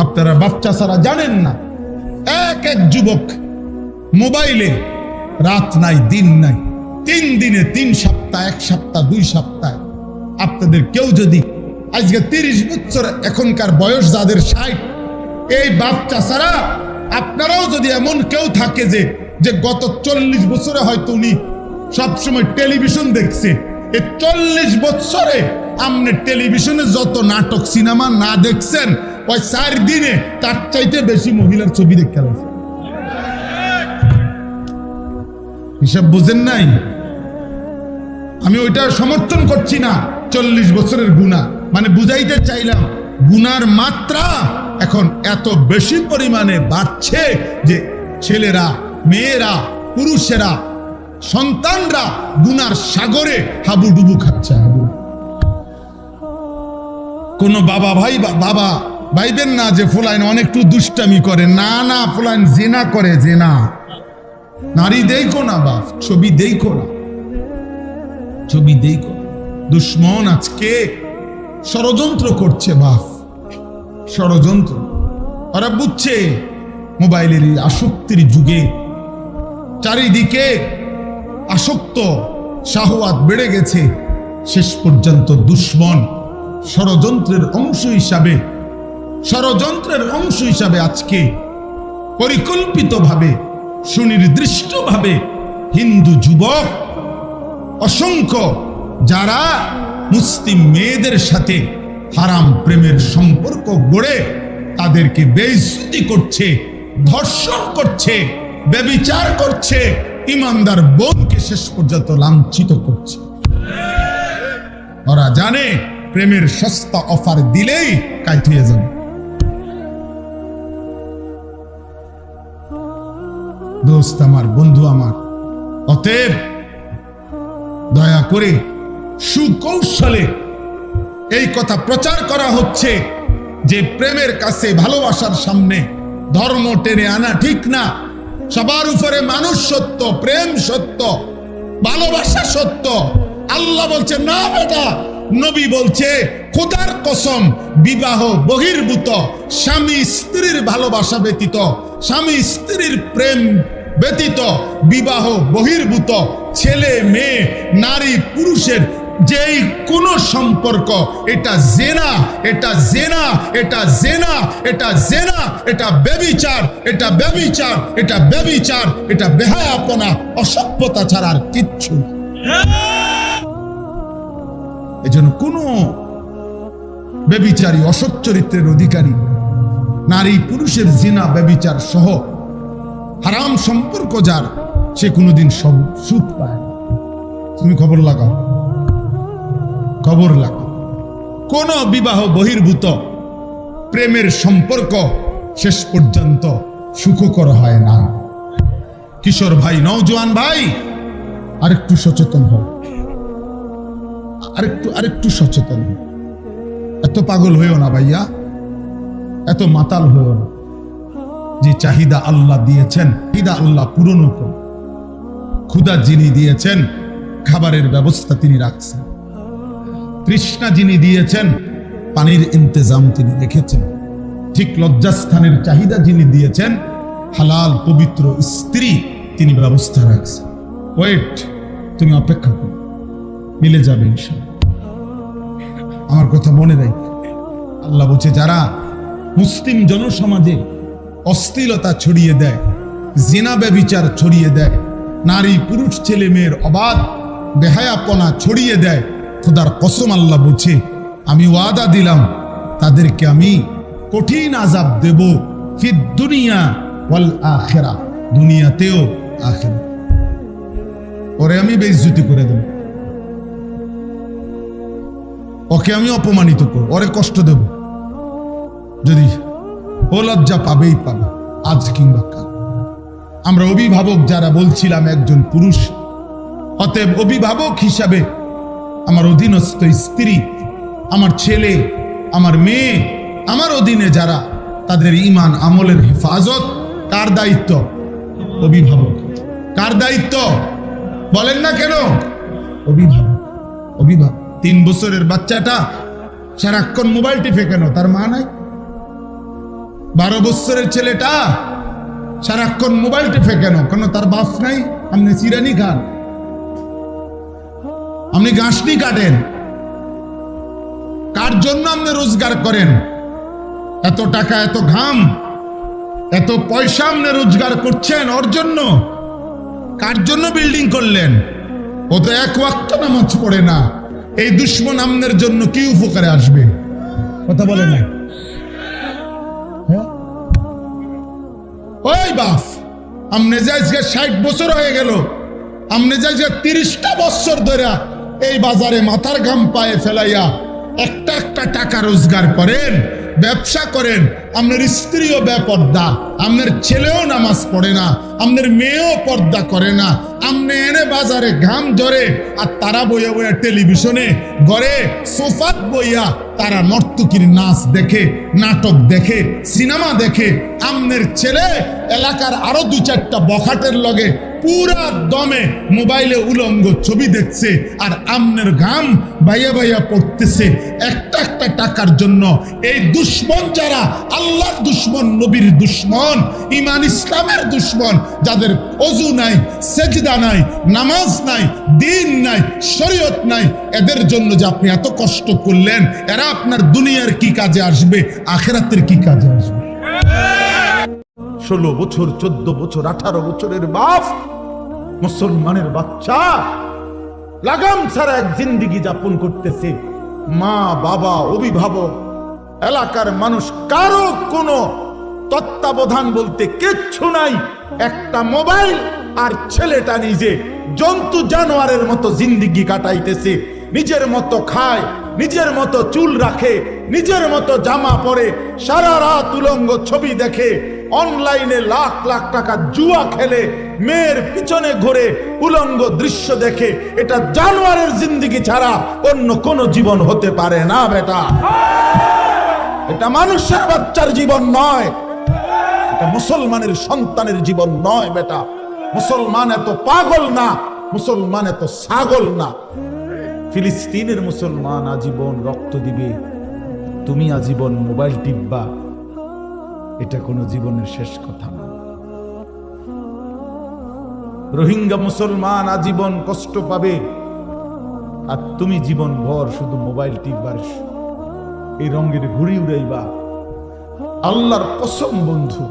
আপনারা বাচ্চা ছাড়া জানেন না। এক এক যুবক মোবাইলে রাত নাই, দিন নাই, তিন দিনে তিন সপ্তাহ, এক সপ্তাহ, দুই সপ্তাহ। আপনাদের কেউ যদি আজকে তিরিশ বছর এখনকার বয়স, যাদের ষাট, এই বাচ্চা ছাড়া আপনারাও যদি এমন কেউ থাকে যে যে গত চল্লিশ বছরে হয়তো উনি সবসময় টেলিভিশন দেখছে এই চল্লিশ বছরে আপনি টেলিভিশনে যত নাটক, সিনেমা না দেখছেন ওই চার দিনে তার চাইতে বেশি মহিলার ছবি দেখতে লাগছে হিসাব বুঝেন নাই? আমি ওইটা সমর্থন করছি না, চল্লিশ বছরের গুণা। মানে বুঝাইতে চাইলাম গুনার মাত্রা এখন এত বেশি পরিমাণে বাড়ছে যে ছেলেরা, মেয়েরা, পুরুষেরা, সন্তানরা গুনার সাগরে হাবুডুবু খাচ্ছে হাবু। কোন বাবা ভাই বাবা ভাইবেন না যে ফুলাইন অনেকটু দুষ্টামি করে। না না, ফুলাইন জেনা করে, জেনা। নারী দেখো না বাপ, ছবি দেখো না। ছবি দেখো দুশ্মন আজকে ষড়যন্ত্র করছে বাপ। ষড়যন্ত্র। ওরা বুঝছে মোবাইলের আসক্তির যুগে চারিদিকে আসক্ত, শাহওয়াত বেড়ে গেছে। শেষ পর্যন্ত দুশ্মন ষড়যন্ত্রের অংশ হিসাবে ষড়যন্ত্রের অংশ হিসাবে আজকে পরিকল্পিতভাবে, সুনির্দিষ্টভাবে হিন্দু যুবক, অসংখ্য যারা মুসলিম মেয়েদের সাথে হারাম প্রেমের সম্পর্ক গড়ে তাদেরকে বেইজ্জতি করছে, ধর্ষণ করছে, ব্যবিচার করছে, ইমানদার বোনকে শেষ পর্যন্ত লাঞ্ছিত করছে। ওরা জানে প্রেমের সস্তা অফার দিলেই কাইত হয়ে যাবে। দোস্ত আমার, বন্ধু আমার। অতএব দয়া করে সুকৌশলে এই কথা প্রচার করা হচ্ছে যে প্রেমের কাছে ভালোবাসার সামনে ধর্ম টেনে আনা ঠিক না। সবার উপরে মানুষ সত্য, প্রেম সত্য, ভালোবাসা সত্য। আল্লাহ বলছে, না বেটা। নবী বলছে, খোদার কসম, বিবাহ বহির্ভূত, স্বামী স্ত্রীর ভালোবাসা ব্যতীত স্বামী স্ত্রীর প্রেম ব্যতীত বিবাহ বহির্ভূত ছেলে, মেয়ে, নারী, পুরুষের যেই কোন সম্পর্ক, এটা জেনা এটা জেনা এটা জেনা এটা জেনা, এটা ব্যবিচার এটা ব্যবিচার এটা ব্যবিচার, এটা বেহায়াপনা, অসভ্যতা ছাড়া আর কিচ্ছু এজন্য কোনো ব্যবিচারী, অসৎ চরিত্রের অধিকারী নারী পুরুষের জিনা, ব্যবিচার সহ হারাম সম্পর্ক যার, সে কোনোদিন সুখ পায় না। তুমি খবর লাগাও। খবর লাগাও। কোন বিবাহ বহির্ভূত, প্রেমের সম্পর্ক শেষ পর্যন্ত সুখকর হয় না। কিশোর ভাই, নওজোয়ান ভাই, আরেকটু সচেতন হও। আরেকটু আরেকটু সচেতন হও। এত পাগল হইও না ভাইয়া। এত মাতাল হইও না। যে চাহিদা আল্লাহ দিয়েছেন, চাহিদা আল্লাহ পূরণ করুন। ক্ষুদা যিনি দিয়েছেন, খাবারের ব্যবস্থা তিনি রাখছেন। তৃষ্ণা যিনি দিয়েছেন, পানির ইন্তজাম তিনি রেখেছেন। ঠিক লজ্জাস্থানের চাহিদা যিনি দিয়েছেন, হালাল, পবিত্র স্ত্রী তিনি ব্যবস্থা রাখছেন। ওয়েট, তুমি অপেক্ষা করো। মিলে যাবে ইনশাআল্লাহ। আমার কথা মনে রাখ আল্লাহ বলছে, যারা মুসলিম জনসমাজে অস্থিলতা ছড়িয়ে দেয়, জিনা ব্যবিচার ছড়িয়ে দেয়, নারী, পুরুষ, ছেলে, মেয়ের অবাধ বেহায়াপনা ছড়িয়ে দেয়। খোদার কসম আল্লাহ বলছে, আমি ওয়াদা দিলাম, তাদেরকে আমি কঠিন আজাব দেব ফিদ দুনিয়া ওয়াল আখেরা, দুনিয়াতেও আখেরা। পরে আমি বেইজ্জতি করে দেব। ওকে আমি অপমানিত করব, ওরে কষ্ট দেব। যদি ও লজ্জা পাবেই পাবে, আজ কিংবা কাল। আমরা অভিভাবক যারা বলছিলাম একজন পুরুষ, অতএব অভিভাবক হিসাবে আমার অধীনস্থ স্ত্রী, আমার ছেলে, আমার মেয়ে, আমার অধীনে যারা, তাদের ইমান আমলের হেফাজত, কার দায়িত্ব? অভিভাবক। কার দায়িত্ব? বলেন না কেন? অভিভাবক। অভিভাবক। তিন বছরের বাচ্চাটা সারাক্ষণ মোবাইল টিপে কেন? তার মা নাই? বারো বছরের ছেলেটা সারাক্ষণ মোবাইল টেপে কেন? কেন তার বাপ নাই? আপনি চিরানি খান। আপনি গাছনি কাটেন। কার জন্য আপনি রোজগার করেন? এত টাকা, এত ঘাম, এত পয়সা আপনি রোজগার করছেন, ওর জন্য? কার জন্য বিল্ডিং করলেন? ও তো এক ওয়াক্ত নামাজ পড়ে না। এই দুশ্মন আমনের জন্য কি উপকারে আসবে? কথা বলে না? ওই বাপ আমনে যে আজকে ষাট বছর হয়ে গেল। আমনে যে আজকে তিরিশটা বছর ধরে এই বাজারে মাথার ঘাম পায়ে ফেলাইয়া একটা একটা টাকা রোজগার করেন, ব্যবসা করেন। আপনার স্ত্রীও বেপর্দা আপনার ছেলেও নামাজ পড়ে না আপনার মেয়েও পর্দা করে না। আপনি এনে বাজারে ঘাম ধরে আর তারা বইয়া বইয়া টেলিভিশনে ঘরে সোফাত বইয়া তারা নর্তকির নাচ দেখে, নাটক দেখে, সিনেমা দেখে। আমনের ছেলে এলাকার আরও দু চারটা বখাটের লগে পুরা দমে মোবাইলে উলঙ্গ ছবি দেখছে আর আমনের ঘাম বাইয়া বাইয়া পড়তেছে। একটা একটা টাকার জন্য এই দুশ্মন যারা আল্লাহর দুশ্মন, নবীর দুশ্মন ইমান ইসলামের দুশ্মন, যাদের অজু নাই, সেজদা নাই, নামাজ নাই, দিন নাই, শরীয়ত নাই, এদের জন্য যে আপনি এত কষ্ট করলেন, এরা আপনার দুনিয়ার কি কাজে আসবে, আখেরাতের কি কাজে আসবে? ষোলো বছর, চোদ্দ বছর, আঠারো বছরের বাপ মুসলমানের বাচ্চা। লাগাম ছাড়া এক জিন্দিগি যাপন করতেছে মা, বাবা, অভিভাবক। এলাকার মানুষ কারও কোনো তত্ত্বাবধান বলতে কিচ্ছু নাই। একটা মোবাইল আর ছেলেটা নিজে জন্তু জানোয়ারের মতো জিন্দিগি কাটাইতেছে। নিজের মতো খায়, নিজের মতো চুল রাখে, নিজের মতো জামা পরে সারা রাত উলঙ্গ ছবি দেখে। অনলাইনে লাখ লাখ টাকা জুয়া খেলে মেয়ের পিছনে ঘুরে উলঙ্গ দৃশ্য দেখে এটা জানোয়ারের জিন্দিগি ছাড়া অন্য কোন জীবন হতে পারে না, বেটা। এটা মানুষের বাচ্চার জীবন নয়। এটা মুসলমানের সন্তানের জীবন নয়, বেটা। মুসলমান এত পাগল না, মুসলমান এত ছাগল না। ফিলিস্তিনের মুসলমান আজীবন রক্ত দিবে, তুমি আজীবন মোবাইল টিপবা। এটা কোনো জীবনের শেষ কথা না। রোহিঙ্গা মুসলমান আজীবন কষ্ট পাবে। আর তুমি জীবন ভর শুধু মোবাইল টিপবার। এই রঙের ঘুড়ি উড়াইবা। আল্লাহর কসম বন্ধু।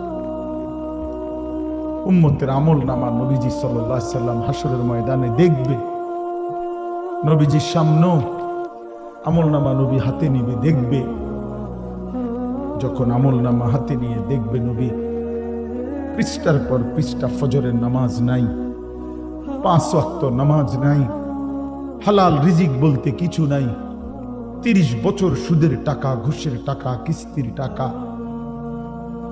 উম্মতের আমল নামা নবীজি সাল্লাম হাসরের ময়দানে দেখবে। নবীজির সামনেও আমল নামা নবী হাতে নিবে, দেখবে। যখন আমল নামা হাতে নিয়ে দেখবে নবী, পৃষ্ঠার পর পৃষ্ঠা ফজরের নামাজ নাই, পাঁচ ওয়াক্ত নামাজ নাই, হালাল রিজিক বলতে কিছু নাই, তিরিশ বছর সুদের টাকা, ঘুষের টাকা, কিস্তির টাকা,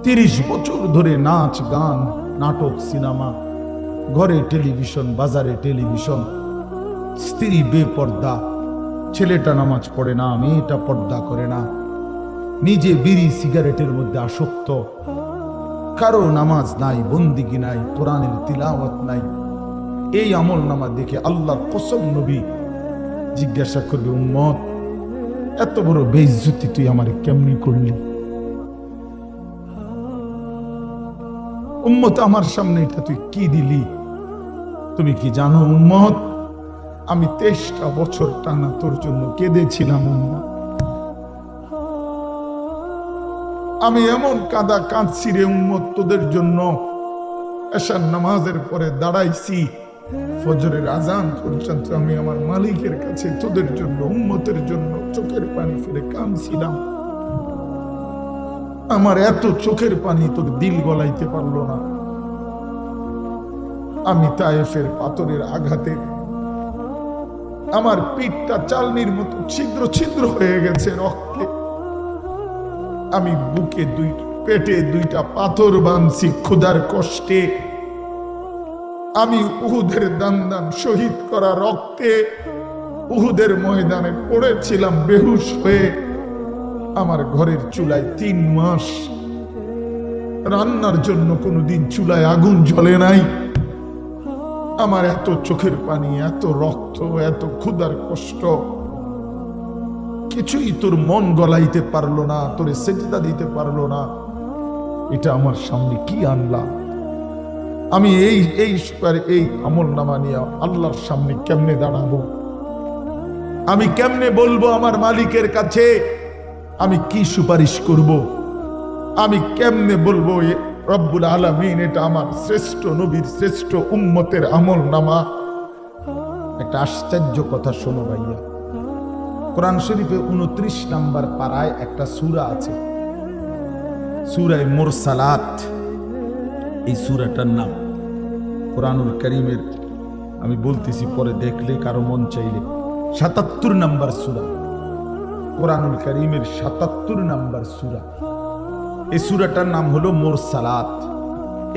তিরিশ বছর ধরে নাচ, গান, নাটক, সিনেমা, ঘরে টেলিভিশন, বাজারে টেলিভিশন, স্ত্রী বেপর্দা, ছেলেটা নামাজ পড়ে না, মেয়েটা পর্দা করে না। নিজে বিড়ি সিগারেটের মধ্যে আসক্ত। কারও নামাজ নাই, বন্দিগি নাই, কোরআনের তিলাওয়াত নাই। এই আমল নামা দেখে আল্লাহর কসম নবী জিজ্ঞাসা করবে, উম্মত, এত বড় বেইজ্জতি তুই আমার কেমনি করলি? উম্মত, আমার সামনে এটা তুই কি দিলি? তুমি কি জানো, উম্মত, আমি তেইশটা বছর টানা তোর জন্য কেঁদেছিলাম, উম্মত। আমি এমন কাদা কাঁদছি রে উম্মত তোদের জন্য। এসার নামাজের পরে দাঁড়াইছি। ফজরের আজান পর্যন্ত আমি আমার মালিকের কাছে তোদের জন্য, উম্মতের জন্য চোখের পানি ফেলে কাঁদছিলাম। আমার এত চোখের পানি তোর দিল গলাইতে পারল না। আমি তায়েফের পাথরের আঘাতে আমার পিঠটা চালনির মতো ছিদ্র ছিদ্র হয়ে গেছে রক্তে। আমি বুকে দুই, পেটে দুইটা পাথর বাঁধছি ক্ষুধার কষ্টে। আমি উহুদের দান দান শহীদ করা রক্তে। উহুদের ময়দানে পড়েছিলাম বেহুশ হয়ে। আমার ঘরের চুলায় তিন মাস। রান্নার জন্য কোনোদিন চুলায় আগুন জ্বলে নাই। আমার এত চোখের পানি, এত রক্ত, এত ক্ষুধার কষ্ট। কিছুই তোর মন গলাইতে পারল না, তোরে সেজদা দিতে পারল না। এটা আমার সামনে কি আনলাম? আমি এই এই এই আমল নামা নিয়ে আল্লাহর সামনে কেমনে দাঁড়াবো? আমি কেমনে বলব আমার মালিকের কাছে, আমি কি সুপারিশ করব? আমি কেমনে বলব রব্বুল আলমিন, এটা আমার শ্রেষ্ঠ নবীর শ্রেষ্ঠ উম্মতের আমল নামা একটা আশ্চর্য কথা শোনো ভাইয়া। কোরআন শরীফে উনত্রিশ নাম্বার পাড়ায় একটা সুরা আছে। সুরায় মোরসালাত। এই সুরাটার নাম কোরআনুল করিমের, আমি বলতেছি পরে দেখলে কারও মন চাইলে। সাতাত্তর নাম্বার সুরা। কোরআনুল করিমের সাতাত্তর নাম্বার সুরা। এই সুরাটার নাম হলো মোরসালাত।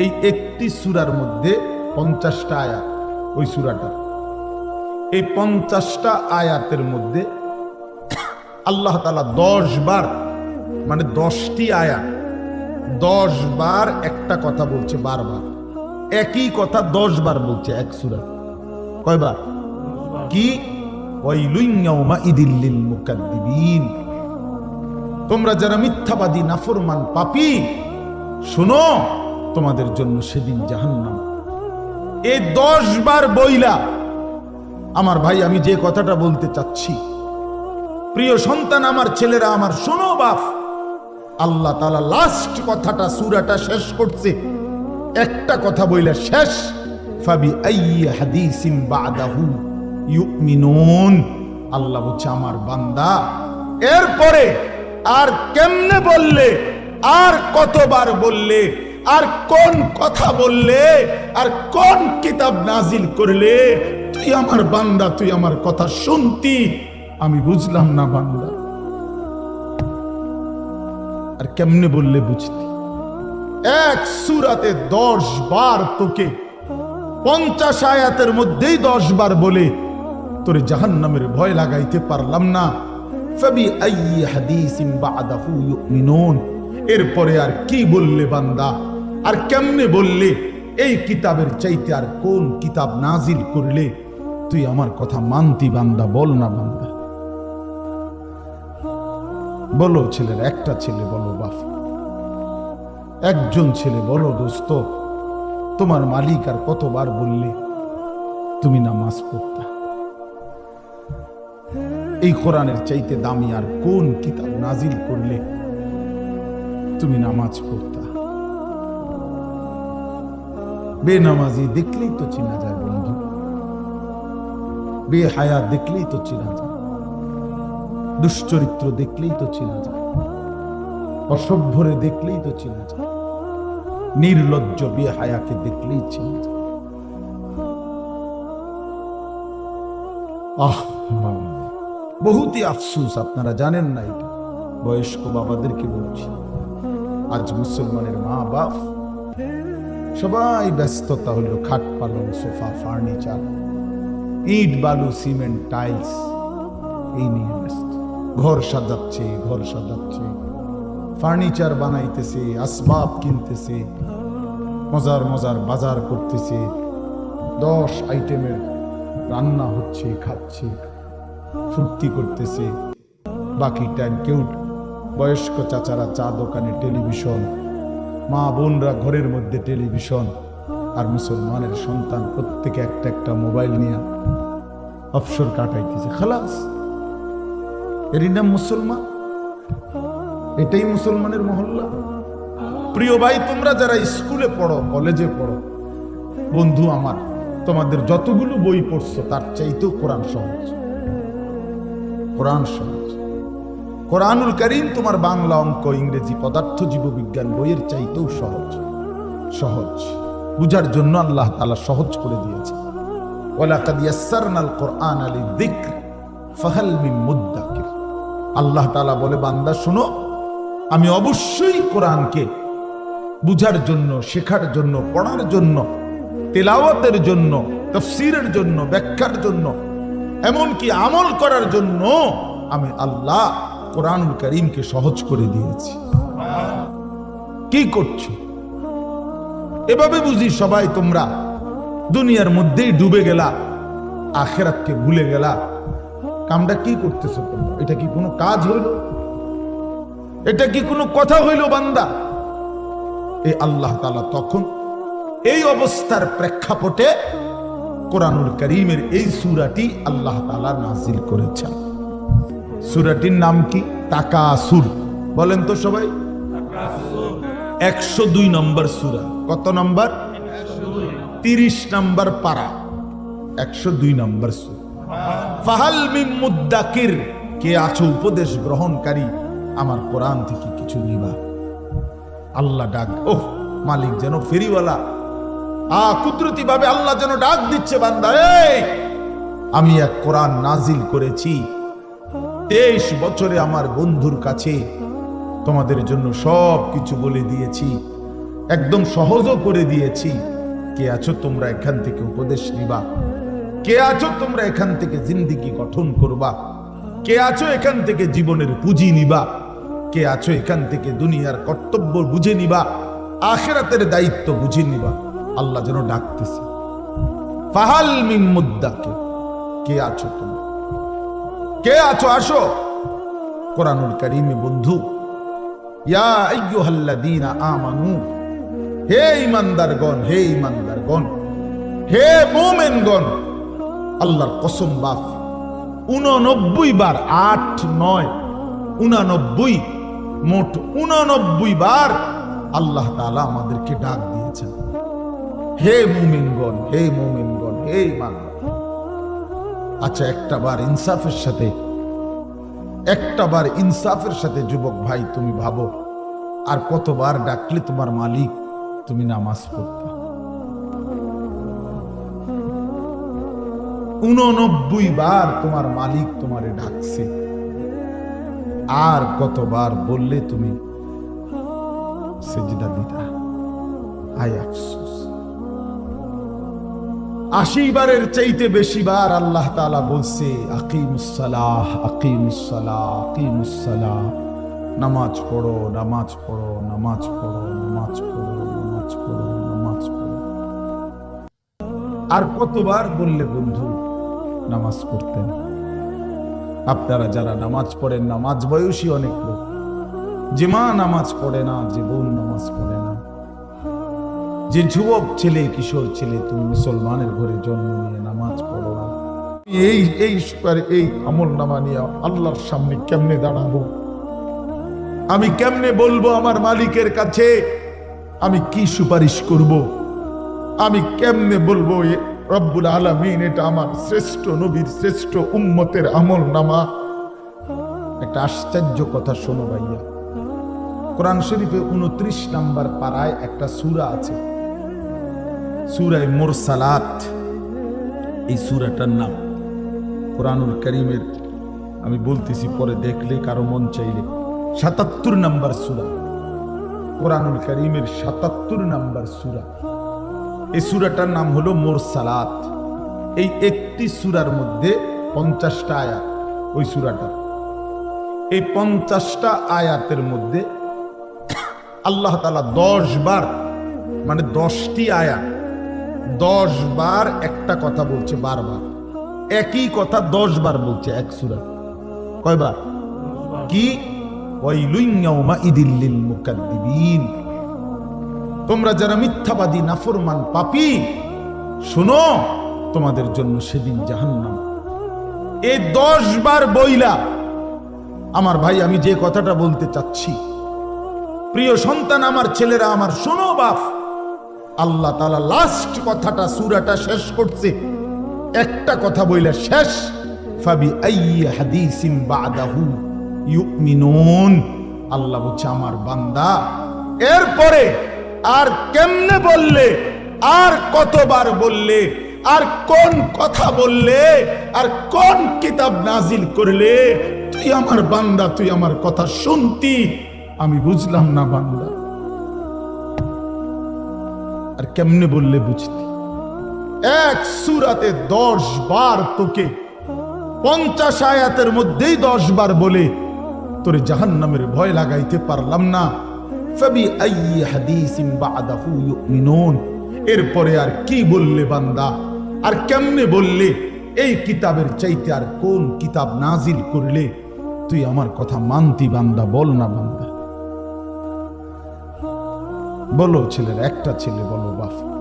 এই একটি সুরার মধ্যে পঞ্চাশটা আয়াত। ওই সুরাটা। এই পঞ্চাশটা আয়াতের মধ্যে আল্লাহ তালা দশ বার মানে দশটি আয়াত দশ বার একটা কথা বলছে বারবার। একই কথা দশ বার বলছে এক সুরা। কয়বার? কি? তোমরা যারা মিথ্যাবাদী, নাফরমান, পাপি, শোনো, তোমাদের জন্য সেদিন জাহান্নাম। এই দশ বার বইলা, আমার ভাই, আমি যে কথাটা বলতে চাচ্ছি প্রিয় সন্তান, আমার ছেলেরা, আমার শোনো বাপ। আল্লাহ তালা লাস্ট কথাটা, সুরাটা শেষ করছে। একটা কথা বইলে শেষ। ফাবি হাদিসিম আল্লাহ বলছে, আমার বান্দা, এরপরে আর কেমনে বললে, আর কতবার বললে, আর কোন কথা বললে, আর কোন কিতাব নাজিল করলে, তুই আমার বান্দা, তুই আমার কথা শুনতি। আমি বুঝলাম না বান্দা। আর কেমনে বললে বুঝতি এক সুরাতে দশ বার তোকে পঞ্চাশ আয়াতের মধ্যেই দশ বার বলে তোরে জাহান নামের ভয় লাগাইতে পারলাম না। এরপরে আর কি বললে বান্দা? আর কেমনে বললে এই কিতাবের চাইতে আর কোন কিতাব নাজিল করলে? তুই আমার কথা মানতি বান্দা, বল না বান্দা। বলো ছেলের, একটা ছেলে বলো বাপ। একজন ছেলে বলো দোস্ত, তোমার মালিক আর কতবার বললে তুমি নামাজ পড়তা? এই কোরআনের চাইতে দামি আর কোন কিতাব নাজিল করলে তুমি নামাজ পড়তা? বেনামাজি দেখলেই তো চিনা যায় বন্ধু। বেহায়া দেখলেই তো চিনা যায়। দুশ্চরিত্র দেখলেই তো চিনা যায়। অসভ্যরে দেখলেই তো চিনা যায়। নির্লজ্জ বেহায়াকে দেখলেই চিনা যায়। আহ বহুতই আফসুস, আপনারা জানেন না এটা। বয়স্ক বাবাদেরকে বলছি। আজ মুসলমানের মা বাপ। সবাই ব্যস্ততা হলো খাট পালং সোফা, ফার্নিচার, ইট, বালু, সিমেন্ট, টাইলস, এই নিয়ে ব্যস্ত। ঘর সাজাচ্ছে ঘর সাজাচ্ছে। ফার্নিচার বানাইতেছে, আসবাব কিনতেছে, মজার মজার বাজার করতেছে। দশ আইটেমের রান্না হচ্ছে, খাচ্ছে, ফুর্তি করতেছে। বাকি টাইম কেউ, বয়স্ক চাচারা চা দোকানে টেলিভিশন, মা বোনরা ঘরের মধ্যে টেলিভিশন, আর মুসলমানের সন্তান প্রত্যেকে একটা একটা মোবাইল নিয়ে অবসর কাটাইতেছে। খালাস! এরই নাম মুসলমান? এটাই মুসলমানের মহল্লা। প্রিয় ভাই, তোমরা যারা স্কুলে পড়ো, কলেজে পড়ো, বন্ধু আমার, তোমাদের যতগুলো বই পড়ছো, তার চাইতেও কোরআন সহজ। কোরআন সহজ। কোরআনুল করিম তোমার বাংলা অঙ্ক, ইংরেজি পদার্থ, জীববিজ্ঞান বইয়ের চাইতেও সহজ। সহজ। বুঝার জন্য আল্লাহ তালা সহজ করে দিয়েছে। ওয়ালাকাদ ইয়াসসারনাল কোরআন আলি দিক ফাহাল মুদ্দাকির আল্লাহ তালা বলে, বান্দা, শোনো, আমি অবশ্যই কোরআনকে বুঝার জন্য, শেখার জন্য, পড়ার জন্য, তেলাওয়াতের জন্য, তফসিরের জন্য, ব্যাখ্যার জন্য, এমনকি আমল করার জন্য আমি আল্লাহ কোরআনুল করিমকে সহজ করে দিয়েছি। কি করছ? এভাবে বুঝি সবাই তোমরা দুনিয়ার মধ্যেই ডুবে গেলা, আখেরাতকে ভুলে গেলা কামটা কি করতেছো তোমরা? এটা কি কোনো কাজ হইল? এটা কি কোনো কথা হইল, বান্দা? এই আল্লাহ তালা তখন এই অবস্থার প্রেক্ষাপটে কোরআনুল করিমের এই সুরাটি আল্লাহ তালা নাজিল করেছেন। সুরাটির নাম কি? টাকা সুর বলেন তো সবাই। একশো দুই নম্বর সুরা। কত নম্বর? তিরিশ নম্বর পাড়া একশো দুই নম্বর সুরা। ফাহাল মিন মুদ্দাকির কে আছো উপদেশ গ্রহণকারী? আমার কোরআন থেকে কিছু নিবা আল্লাহ ডাক, ওহ, মালিক যেন ফেরিওয়ালা। আ কুদরতি ভাবে আল্লাহ যেন ডাক দিচ্ছে বান্দা, এই! আমি এক কোরআন নাজিল করেছি। তেইশ বছরে আমার বন্ধুর কাছে তোমাদের জন্য সব কিছু বলে দিয়েছি। একদম সহজও করে দিয়েছি। কে আছো তোমরা এখান থেকে উপদেশ নিবা। কে আছো তোমরা এখান থেকে জিন্দিগি গঠন করবা? কে আছো এখান থেকে জীবনের পুঁজি নিবা? কে আছো এখান থেকে দুনিয়ার কর্তব্য বুঝে নিবা? আখেরাতের দায়িত্ব বুঝে নিবা। আল্লাহ যেন ডাকতেছে। ফাহাল মিন মুদ্দাকে। কে আছো তুমি কে আছো? আসো। কোরআনুল কারিমে বন্ধু, ইয়া আমানু। হে ইমানদারগণ হে ইমানদারগণ হে মুমিনগণ আল্লাহর কসম বাপ উননব্বই বার, আট, নয়, উনানব্বই, মোট উননব্বই বার আল্লাহ তাআলা আমাদেরকে ডাক দিয়েছেন। হে মুমিনগণ হে মুমিনগণ, হে ইমানগণ আচ্ছা একটা বার ইনসাফের সাথে, একটা বার ইনসাফের সাথে যুবক ভাই, তুমি ভাবো, আর কতবার ডাকলে তোমার মালিক, তুমি নামাজ পড়তে? উননব্বই বার তোমার মালিক তোমারে ডাকছে। আর কতবার বললে তুমি আশি বারের চাইতে বেশি বার আল্লাহ বলছে নামাজ পড়ো নামাজ পড়ো নামাজ পড়ো নামাজ পড়ো নামাজ পড়ো নামাজ পড়ো। আর কতবার বললে বন্ধু নামাজ পড়তেন। আপনারা যারা নামাজ পড়েন, নামাজ বয়সী অনেক লোক। যে মা নামাজ পড়ে না, যে বোন নামাজ পড়ে না। যে যুবক ছেলে, কিশোর ছেলে, তুমি মুসলমানের ঘরে জন্ম নিয়ে নামাজ পড়ো না। এই এই এই আমল নামা নিয়ে আল্লাহর সামনে কেমনে দাঁড়াবো? আমি কেমনে বলব আমার মালিকের কাছে? আমি কি সুপারিশ করব? আমি কেমনে বলব রব্বুল আলমিন, এটা আমার শ্রেষ্ঠ নবীর শ্রেষ্ঠ উম্মতের আমল নামা। একটা আশ্চর্য কথা শোনো ভাইয়া। কোরআন শরীফে উনত্রিশ নাম্বার পাড়ায় একটা সুরা আছে। সুরায় মোরসালাত। এই সুরাটার নাম কোরআনুল করিমের। আমি বলতেছি পরে দেখলে কারও মন চাইলে। সাতাত্তর নাম্বার সুরা। কোরআনুল করিমের সাতাত্তর নাম্বার সুরা। এই সুরাটার নাম হলো মোরসালাত। এই একটি সুরার মধ্যে পঞ্চাশটা আয়াত, ওই সুরাটা। এই পঞ্চাশটা আয়াতের মধ্যে আল্লাহ তালা দশ বার মানে দশটি আয়াত, দশ বার একটা কথা বলছে বারবার। একই কথা দশ বার বলছে এক সুরা। কয়বার? কি? ইদিল্লিল মুকাদ্দিবিন। তোমরা যারা মিথ্যাবাদী, নাফরমান, পাপি, শোনো, তোমাদের জন্য সেদিন জাহান্নাম। এই দশ বার বইলা, আমার ভাই, আমি যে কথাটা বলতে চাচ্ছি, প্রিয় সন্তান, আমার ছেলেরা, আমার শোনো বাপ, আল্লাহ তালা লাস্ট কথাটা, সুরাটা শেষ করছে। একটা কথা বইলে শেষ, ফাবি হাদিসিম বাদাহু আল্লাহ বলছে, আমার বান্দা, এরপরে আর কেমনে বললে? আর কতবার বললে? আর কোন কথা বললে? আর কোন কিতাব নাজিল করলে? তুই আমার বান্দা, তুই আমার কথা শুনতি। আমি বুঝলাম না বান্দা। আর কেমনে বললে বুঝতি? এক সুরাতে দশ বার তোকে পঞ্চাশ আয়াতের মধ্যেই দশ বার বলে তোরে জাহান নামের ভয় লাগাইতে পারলাম না। এরপরে আর কি বললে বান্দা? আর কেমনে বললে? এই কিতাবের চাইতে আর কোন কিতাব নাজিল করলে? তুই আমার কথা মানতি বান্দা, বল না বান্দা। বলো ছেলের, একটা ছেলে বলো বাপ।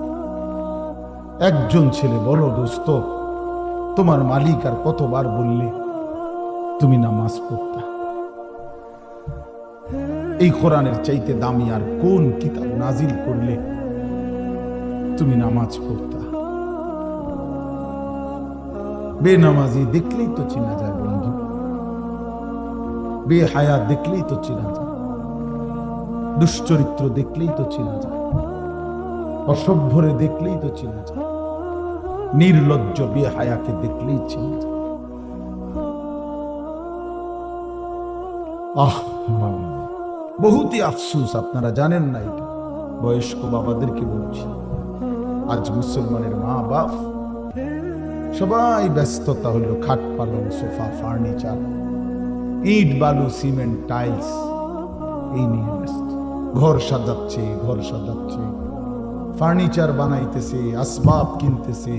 একজন ছেলে বলো দোস্ত। তোমার মালিক আর কতবার বললে? তুমি নামাজ পড়তা। এই কোরআনের চাইতে দামি আর কোন কিতাব নাজিল করলে তুমি নামাজ পড়তা? বেনামাজি দেখলেই তো চেনা যায় বন্ধু। বেহায়া দেখলেই তো চেনা যায়। দুশ্চরিত্র দেখলেই তো চেনা যায়। অসভ্যরে দেখলেই তো চেনা যায়। নির্লজ্জ বেহায়াকে দেখলেই চেনা যায়। আহ বহুতই আফসুস, আপনারা জানেন না এটা। বয়স্ক বাবাদেরকে বলছি, আজ মুসলমানের মা বাপ, সবাই ব্যস্ততা হলো, খাট পালং সোফা, ফার্নিচার, ইট, বালু, সিমেন্ট, টাইলস, এই নিয়ে ব্যস্ত। ঘর সাজাচ্ছে ঘর সাজাচ্ছে, ফার্নিচার বানাইতেছে, আসবাব কিনতেছে,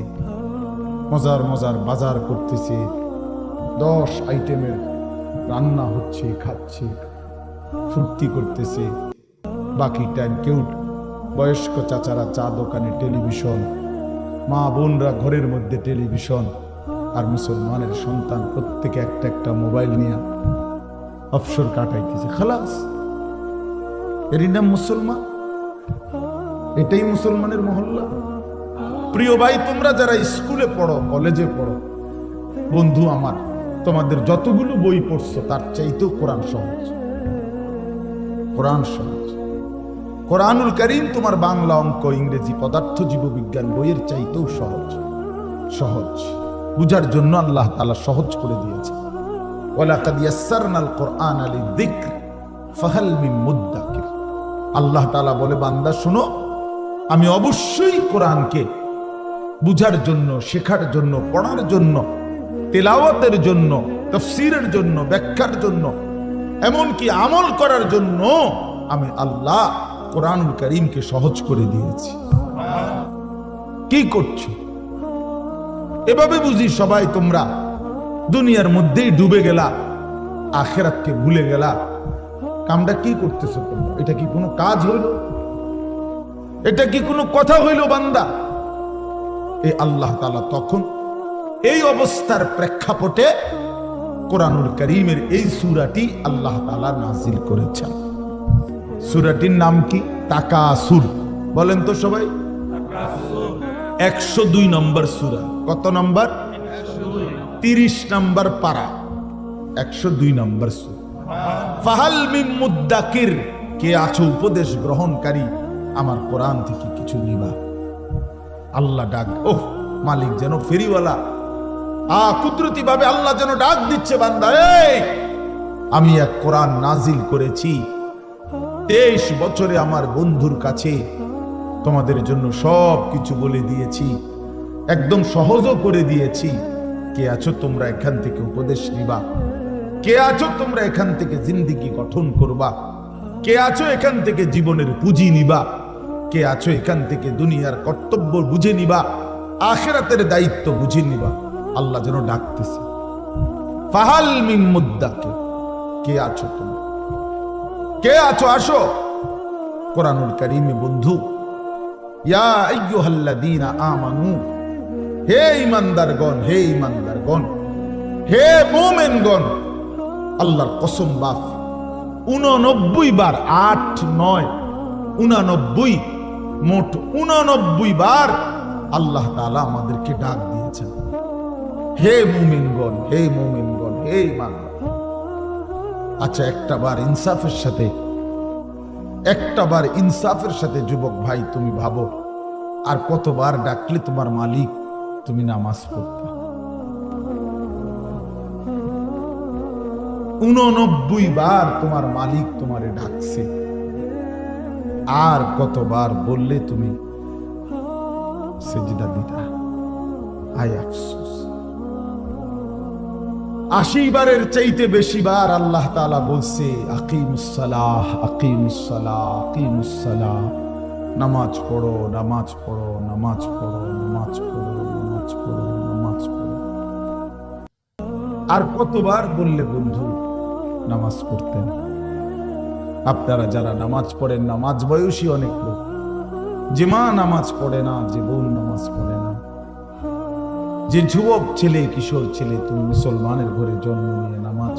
মজার মজার বাজার করতেছে, দশ আইটেমের রান্না হচ্ছে, খাচ্ছে। ফুর্তি করতেছে। বাকি টাইম কেউ বয়স্ক চাচারা চা দোকানে টেলিভিশন, মা বোনরা ঘরের মধ্যে টেলিভিশন আর মুসলমানের সন্তান প্রত্যেকে একটা একটা মোবাইল নিয়ে অবসর কাটাইতেছে। খালাস, এরই নাম মুসলমান? এটাই মুসলমানের মহল্লা? প্রিয় ভাই, তোমরা যারা স্কুলে পড়ো, কলেজে পড়ো, বন্ধু আমার, তোমাদের যতগুলো বই পড়ছো, তার চাইতেও কোরআন সহজ। কোরআন সহজ কোরআনুল করিম তোমার বাংলা অঙ্ক, ইংরেজি পদার্থ, জীববিজ্ঞান বইয়ের চাইতেও সহজ। সহজ। বুঝার জন্য আল্লাহ তালা সহজ করে দিয়েছে। আল্লাহ তাআলা বলে, বান্দা, শোনো, আমি অবশ্যই কোরআনকে বুঝার জন্য, শেখার জন্য, পড়ার জন্য, তেলাওয়াতের জন্য, তফসিরের জন্য, ব্যাখ্যার জন্য এমনকি আমল করার জন্য আমি আল্লাহ কোরআনুল করিমকে সহজ করে দিয়েছি। কি করছ? এভাবে বুঝি সবাই তোমরা দুনিয়ার মধ্যেই ডুবে গেলা, আখেরাতকে ভুলে গেলা। কামটা কি করতেছো তোমরা? এটা কি কোনো কাজ হইল? এটা কি কোনো কথা হইল বান্দা? এই আল্লাহ তালা তখন এই অবস্থার প্রেক্ষাপটে কোরআনুল করিমের এই সুরাটি আল্লাহ তালা নাজিল করেছেন। সুরাটির নাম কি? তাকাসুর। বলেন তো সবাই। একশো দুই নম্বর সুরা। কত নম্বর? তিরিশ নম্বর পারা। একশো দুই নম্বর সুরা। ফাহাল মিম মুদ্দাকির কে আছো উপদেশ গ্রহণকারী? আমার কোরআন থেকে কিছু নিবা। আল্লাহ ডাক, ওহ, মালিক যেন ফেরিওয়ালা আ কুদরতি ভাবে আল্লাহ যেন ডাক দিচ্ছে বান্দা আমি এক কোরআন নাজিল করেছি। তেইশ বছরে আমার বন্ধুর কাছে তোমাদের জন্য সব কিছু বলে দিয়েছি, একদম সহজও করে দিয়েছি। কে আছো তোমরা এখান থেকে উপদেশ নিবা? কে আছো তোমরা এখান থেকে জিন্দিগি গঠন করবা? কে আছো এখান থেকে জীবনের পুঁজি নিবা? কে আছো এখান থেকে দুনিয়ার কর্তব্য বুঝে নিবা? আখেরাতের দায়িত্ব বুঝে নিবা। আল্লাহ যেন ডাকতেছে। ফাহাল মিম মুদ্দাকে। কে আছো তুমি কে আছো? আসো। কোরআনুল কারিমে বন্ধু। ইয়া আমানু। হে ইমানদারগণ হে ইমানদারগণ হে মুমিনগণ, আল্লাহর কসম বাপ। উননব্বই বার, আট, নয়, উনানব্বই, মোট উননব্বই বার আল্লাহ তাআলা আমাদেরকে ডাক হে মুমিনগণ হে মুমিনগণ, হে ইমানগণ আচ্ছা একটা বার ইনসাফের সাথে, একটা বার ইনসাফের সাথে যুবক ভাই, তুমি ভাবো, আর কতবার ডাকলে তোমার মালিক, তুমি নামাজ পড়তে? উননব্বই বার তোমার মালিক তোমারে ডাকছে, আর কতবার বললে তুমি, সেজিদা দিতা। আয় আফসোস। আশি বারের চাইতে বেশি বার আল্লাহ তাআলা বলছে নামাজ পড়ো নামাজ পড়ো নামাজ পড়ো নামাজ পড়ো নামাজ পড়ো নামাজ পড়ো। আর কতবার বললে বন্ধু, নামাজ পড়তেন। আপনারা যারা নামাজ পড়েন, নামাজ বয়সী অনেক লোক। যে মা নামাজ পড়ে না, যে বোন নামাজ পড়ে না। যে যুবক ছেলে কিশোর ছেলে তুমি মুসলমানের ঘরে জন্ম নিয়ে নামাজ